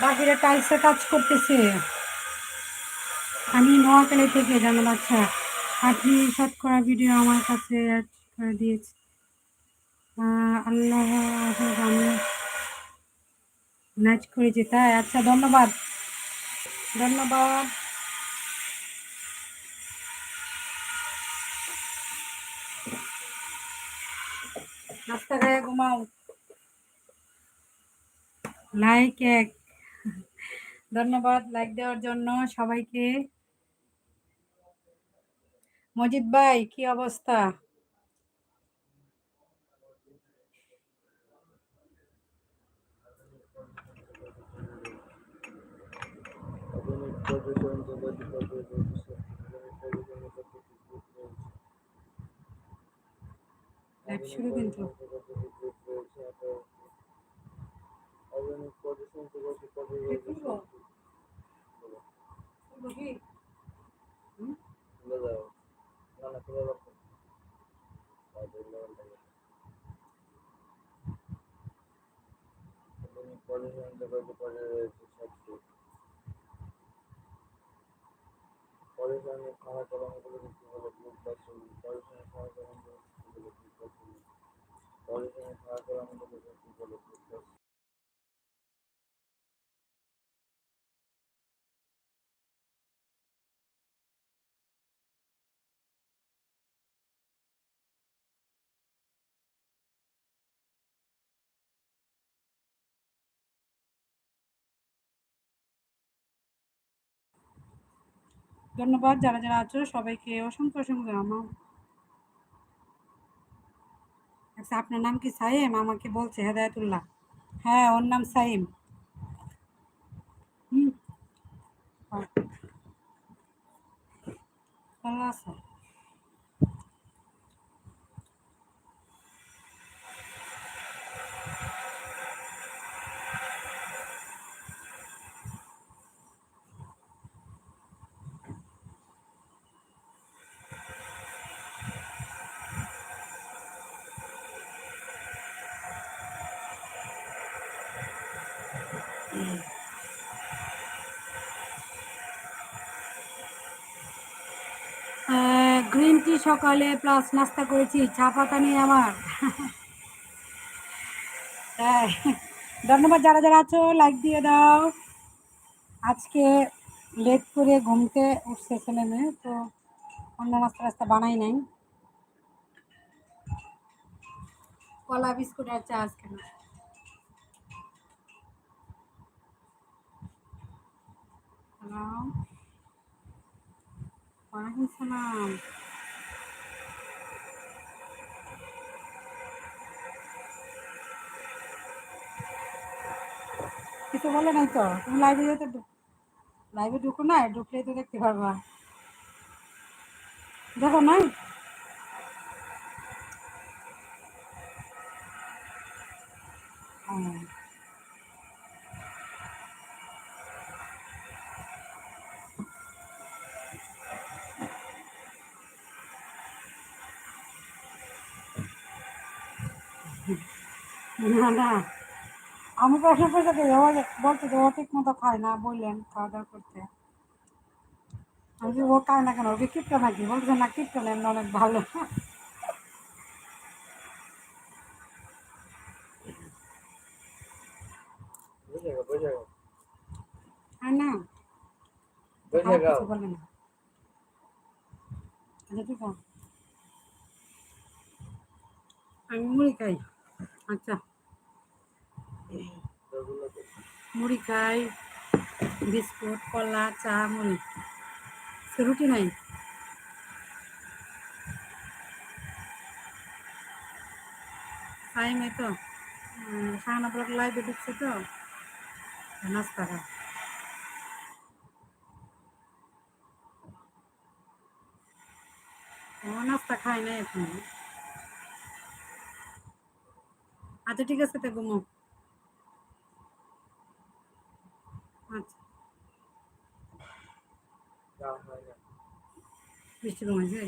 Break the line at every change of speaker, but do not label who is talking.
বাকিরা টাইলসে কাজ করতেছে। আমি নোয়াখালী থেকে জানাল আচ্ছা আপনি শতকরা ভিডিও আমার কাছে add করে দিয়েছে। আল্লাহ আমি নাচ করেছি। তাই আচ্ছা ধন্যবাদ। ধন্যবাদ। নাস্তা ঘুমাও। লাইক এক। ধন্যবাদ লাইক দেওয়ার জন্য সবাইকে। মজিদ ভাই কি অবস্থা?
করে রয়েছে সবটি পরিসরের খাওয়া কলমগুলো দেখতে হলে পরিসরের খাওয়া কলমগুলো
ধন্যবাদ যারা যারা আছো সবাইকে অসংখ্য অসংখ্য আমার আচ্ছা আপনার নাম কি সাইম আমাকে বলছে হেদায়তুল্লাহ হ্যাঁ ওর নাম সাইম হুম হ্যাঁ। ভালো আছো গ্রিন টি সকালে প্লাস নাস্তা করেছি, চা পাতা নেই আমার। ধন্যবাদ যারা যারা আছো লাইক দিয়ে দাও। আজকে লেট করে ঘুমতে উঠছে ছেলে মেয়ে, তো অন্য নাস্তা রাস্তা বানাই নাই। কলা বিস্কুট আর চা আজকে না। হ্যালো ওয়ালাইকুম কিছু বলে নাই তো? তুমি লাইভে যেতে লাইভে ঢুকো না, ঢুকলেই তো দেখতে পারবা। দেখো না হ্যাঁ। না না। আমি প্রশ্ন করতে বলতে তো ও ঠিক মতো খায় না বললেন খাওয়া দাওয়া করতে। আমি ও খায় না কেন? ওকে কিপটা নাকি? বলছে না কিপটা নেন অনেক ভালো। না আমি মুড়ি খাই। আচ্ছা। মুড়ি খাই বিস্কুট, কলা, চা, মুড়ি। রুটি নাই? টাইম তো। সাহানা ব্লক লাইভে ঢুকছে তো। নাস্তা ও, নাস্তা খাই না এখন। আচ্ছা ঠিক আছে তো ঘুমো। আচ্ছা। বৃষ্টি কমেছে